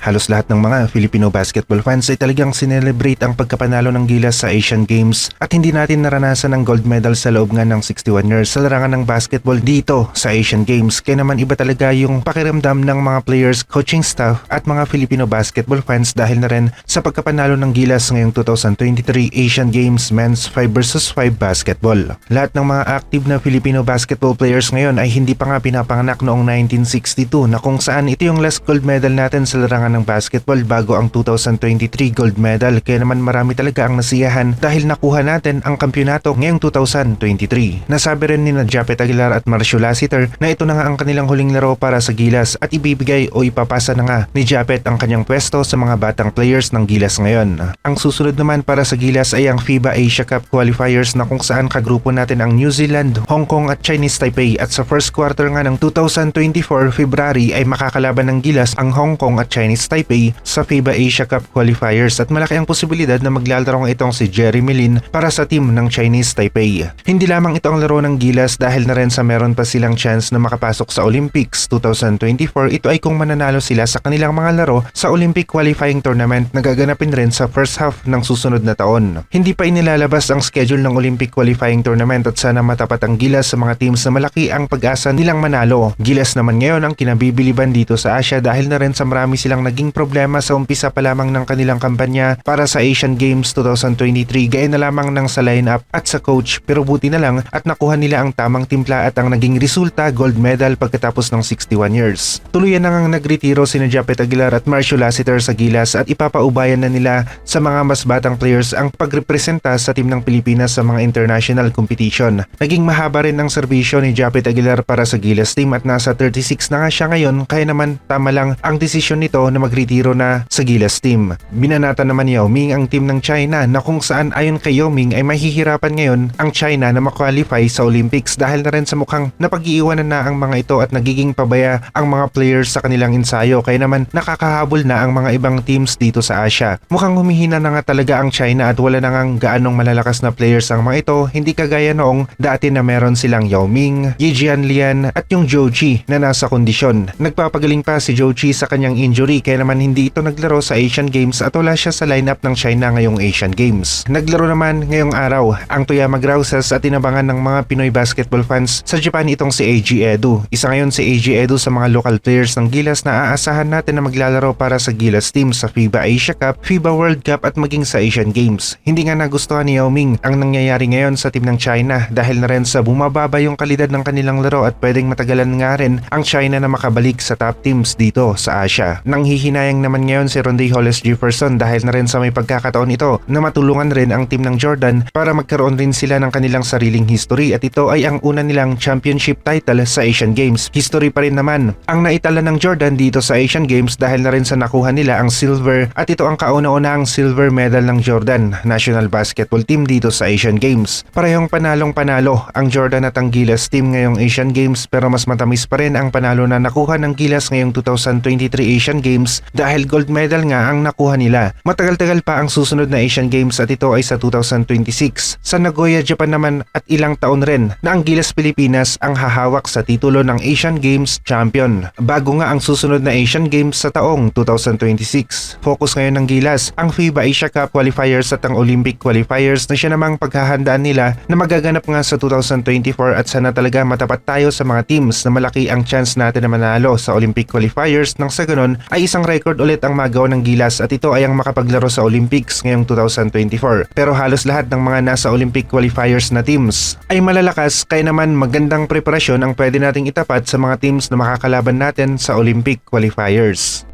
Halos lahat ng mga Filipino basketball fans ay talagang sinelebrate ang pagkapanalo ng Gilas sa Asian Games at hindi natin naranasan ang gold medal sa loob nga ng 61 years sa larangan ng basketball dito sa Asian Games. Kaya naman iba talaga yung pakiramdam ng mga players, coaching staff at mga Filipino basketball fans dahil na rin sa pagkapanalo ng Gilas ngayong 2023 Asian Games Men's 5 vs 5 Basketball. Lahat ng mga active na Filipino basketball players ngayon ay hindi pa nga pinapanganak noong 1962 na kung saan ito yung last gold medal natin sa larangan ng basketball bago ang 2023 gold medal kaya naman marami talaga ang nasiyahan dahil nakuha natin ang kampyonato ngayong 2023. Nasabi rin ni Japet Aguilar at Marcio Lassiter na ito na nga ang kanilang huling laro para sa Gilas at ibibigay o ipapasa na nga ni Japet ang kanyang pwesto sa mga batang players ng Gilas ngayon. Ang susunod naman para sa Gilas ay ang FIBA Asia Cup qualifiers na kung saan kagrupo natin ang New Zealand, Hong Kong at Chinese Taipei at sa first quarter nga ng 2024 February ay makakalaban ng Gilas ang Hong Kong at Chinese Taipei sa FIBA Asia Cup qualifiers at malaki ang posibilidad na maglalaro itong si Jerry Milin para sa team ng Chinese Taipei. Hindi lamang ito ang laro ng Gilas dahil na rin sa meron pa silang chance na makapasok sa Olympics 2024 ito ay kung mananalo sila sa kanilang mga laro sa Olympic qualifying tournament na gaganapin rin sa first half ng susunod na taon. Hindi pa inilalabas ang schedule ng Olympic qualifying tournament at sana matapat ang Gilas sa mga teams na malaki ang pag-asa nilang manalo. Gilas naman ngayon ang kinabibiliban dito sa Asia dahil na rin sa marami silang naging problema sa umpisa pa lamang ng kanilang kampanya para sa Asian Games 2023 gaya na lamang ng sa lineup at sa coach pero buti na lang at nakuha nila ang tamang timpla at ang naging resulta gold medal pagkatapos ng 61 years. Tuluyan na ngang nagretiro sina Japet Aguilar at Marcio Lassiter sa Gilas at ipapaubayan na nila sa mga mas batang players ang pagrepresenta sa team ng Pilipinas sa mga international competition. Naging mahaba rin ang serbisyo ni Japet Aguilar para sa Gilas team at nasa 36 na nga siya ngayon kaya naman tama lang ang desisyon nito na magretiro na sa Gilas team. Binanata naman ni Yao Ming ang team ng China na kung saan ayon kay Yao Ming ay mahihirapan ngayon ang China na makwalify sa Olympics dahil na rin sa mukhang napag-iiwanan na ang mga ito at nagiging pabaya ang mga players sa kanilang ensayo kaya naman nakakahabol na ang mga ibang teams dito sa Asia. Mukhang humihina na nga talaga ang China at wala na ngang gaanong malalakas na players ang mga ito hindi kagaya noong dati na meron silang Yao Ming, Yi Jianlian at yung Zhou Qi na nasa kondisyon. Nagpapagaling pa si Zhou Qi sa kanyang injury kaya naman hindi ito naglaro sa Asian Games at wala siya sa lineup ng China ngayong Asian Games. Naglaro naman ngayong araw ang Toyama Grausas at tinabangan ng mga Pinoy basketball fans sa Japan itong si AG Edu. Isa ngayon si AG Edu sa mga local players ng Gilas na aasahan natin na maglalaro para sa Gilas team sa FIBA Asia Cup, FIBA World Cup at maging sa Asian Games. Hindi nga nagustuhan ni Yao Ming ang nangyayari ngayon sa team ng China dahil na rin sa bumababa yung kalidad ng kanilang laro at pwedeng matagalan nga rin ang China na makabalik sa top teams dito sa Asia. Nanghihinayang naman ngayon si Ronde Hollis Jefferson dahil na rin sa may pagkakataon ito na matulungan rin ang team ng Jordan para magkaroon rin sila ng kanilang sariling history at ito ay ang una nilang championship title sa Asian Games. History pa rin naman ang naitala ng Jordan dito sa Asian Games dahil na rin sa nakuha nila ang silver at ito ang kauna-unahang silver medal ng Jordan national basketball team dito sa Asian Games. Parehong panalong panalo ang Jordan at ang Gilas team ngayong Asian Games pero mas matamis pa rin ang panalo na nakuha ng Gilas ngayong 2023 Asian Games dahil gold medal nga ang nakuha nila. Matagal-tagal pa ang susunod na Asian Games at ito ay sa 2026. Sa Nagoya, Japan naman at ilang taon rin na ang Gilas Pilipinas ang hahawak sa titulo ng Asian Games Champion. Bago nga ang susunod na Asian Games sa taong 2026. Focus ngayon ng Gilas ang FIBA Asia Cup qualifiers at ang Olympic qualifiers na siya namang paghahandaan nila na magaganap nga sa 2024 at sana talaga matapat tayo sa mga teams na malaki ang chance natin na manalo sa Olympic qualifiers nang sa ganun ay isang record ulit ang magawa ng Gilas at ito ay ang makapaglaro sa Olympics ngayong 2024. Pero halos lahat ng mga nasa Olympic qualifiers na teams ay malalakas kaya naman magandang preparasyon ang pwede nating itapat sa mga teams na makakalaban natin sa Olympic qualifiers.